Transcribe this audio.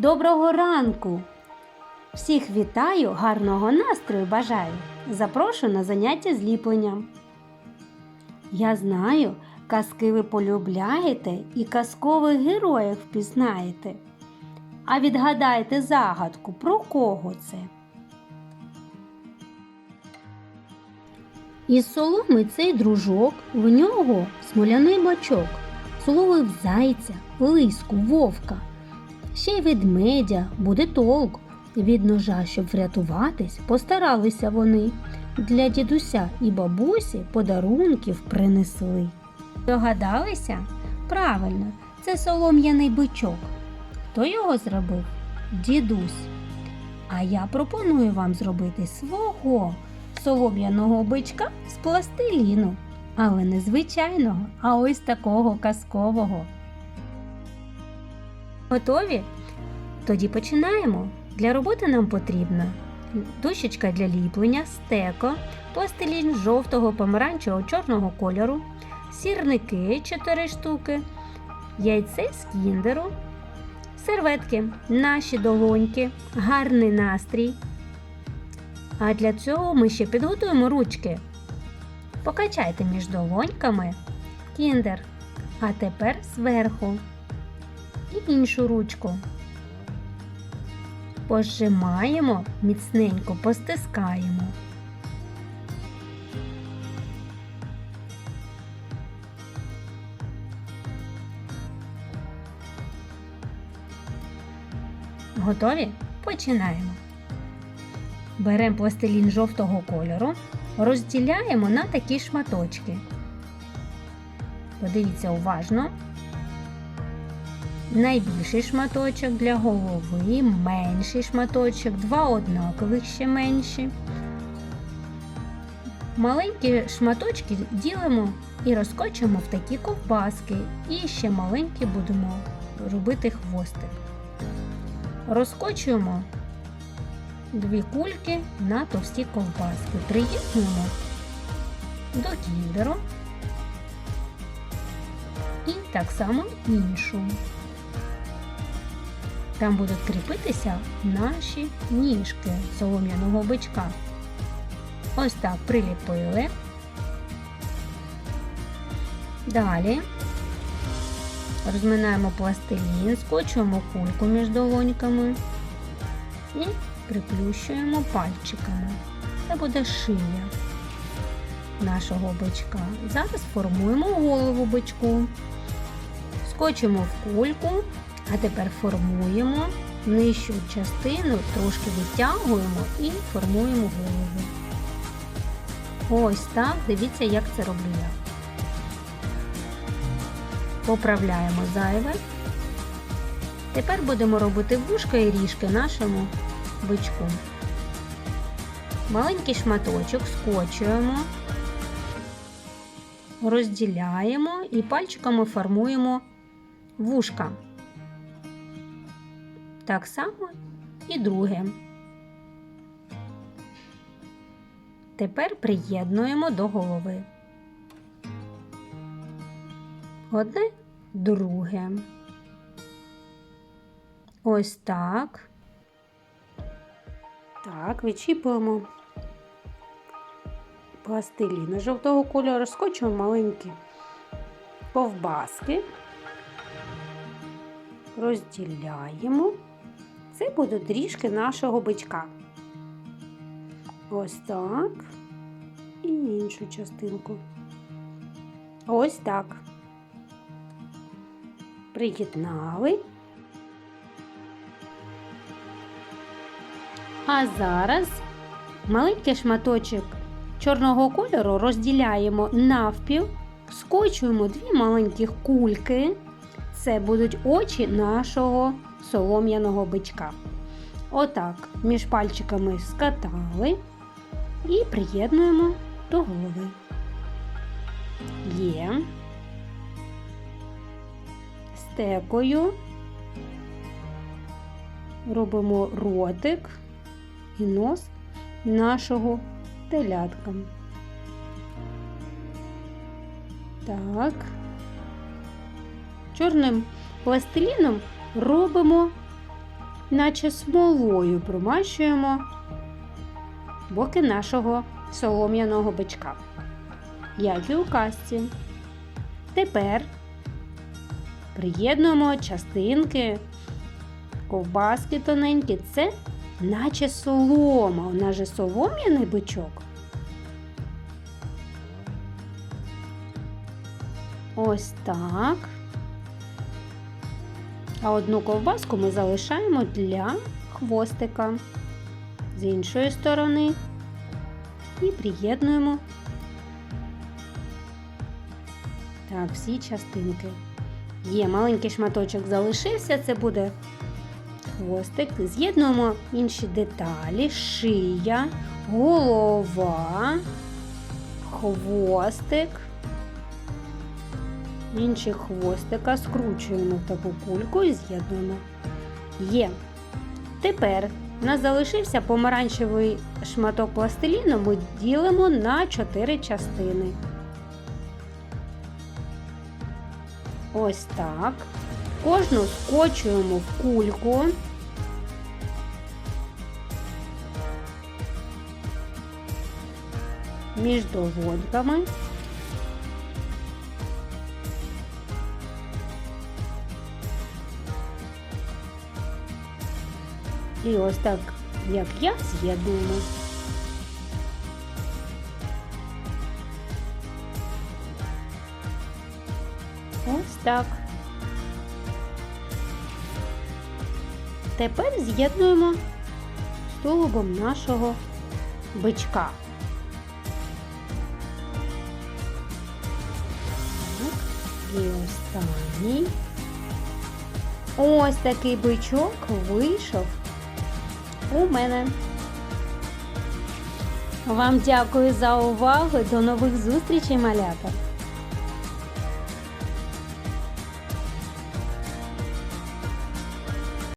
Доброго ранку! Всіх вітаю, гарного настрою бажаю. Запрошую на заняття з ліпленням. Я знаю, казки ви полюбляєте і казкових героїв впізнаєте. А відгадайте загадку, про кого це? Із соломи цей дружок, в нього смоляний бачок, соловив зайця, лиску, вовка. Ще й ведмедя буде толк. Від ножа, щоб врятуватись, постаралися вони. Для дідуся і бабусі подарунків принесли. Догадалися? Правильно, це солом'яний бичок. Хто його зробив? Дідусь. А я пропоную вам зробити свого солом'яного бичка з пластиліну, але не звичайного, а ось такого казкового. Готові? Тоді починаємо. Для роботи нам потрібна дощечка для ліплення, стеко, пластилін жовтого, помаранчевого, чорного кольору, сірники 4 штуки, яйце з кіндеру, серветки, наші долоньки, гарний настрій. А для цього ми ще підготуємо ручки. Покачайте між долоньками кіндер. А тепер зверху і іншу ручку. Пожимаємо, міцненько постискаємо. Готові? Починаємо. Беремо пластилін жовтого кольору, розділяємо на такі шматочки. Подивіться уважно. Найбільший шматочок для голови, менший шматочок, два однакових ще менші. Маленькі шматочки ділимо і розкочуємо в такі ковбаски. І ще маленькі будемо робити хвостик. Розкочуємо дві кульки на товсті ковбаски. Приєднуємо до кіндеру і так само іншу. Там будуть кріпитися наші ніжки солом'яного бичка. Ось так приліпили. Далі розминаємо пластилін, скочуємо кульку між долоньками і приплющуємо пальчиками. Це буде шия нашого бичка. Зараз формуємо голову бичку. Скочимо в кульку, а тепер формуємо нижчу частину, трошки витягуємо і формуємо голову. Ось так, дивіться, як це роблю я. Поправляємо зайве. Тепер будемо робити вушка і ріжки нашому бичку. Маленький шматочок скочуємо, розділяємо і пальчиками формуємо вушка. Так само і друге. Тепер приєднуємо до голови. Одне, друге. Ось так. Так, відчіпуємо пластиліни жовтого кольору, скочуємо маленькі ковбаски, розділяємо. Це будуть дріжки нашого бичка. Ось так. І іншу частинку. Ось так. Приєднали. А зараз маленький шматочок чорного кольору розділяємо навпіл, скочуємо дві маленьких кульки. Це будуть очі нашого солом'яного бичка. Отак між пальчиками скатали і приєднуємо до голови. Є стекою робимо ротик і нос нашого телятка. Так. Чорним пластиліном робимо наче смолою промащуємо боки нашого солом'яного бичка, як і у казці. Тепер приєднуємо частинки, ковбаски тоненькі. Це наче солома. У нас же солом'яний бичок. Ось так. А одну ковбаску ми залишаємо для хвостика з іншої сторони і приєднуємо так, всі частинки. Є маленький шматочок залишився, це буде хвостик. З'єднуємо інші деталі, шия, голова, хвостик. Інші хвостика скручуємо в таку кульку і з'єднуємо. Є. Тепер у нас залишився помаранчевий шматок пластиліну, ми ділимо на 4 частини. Ось так. Кожну скочуємо в кульку. Між доводками. І ось так, як я, з'єднуємо. Ось так. Тепер з'єднуємо з тулубом нашого бичка. Так, і останній. Ось такий бичок вийшов у мене. Вам дякую за увагу. До нових зустрічей, малята!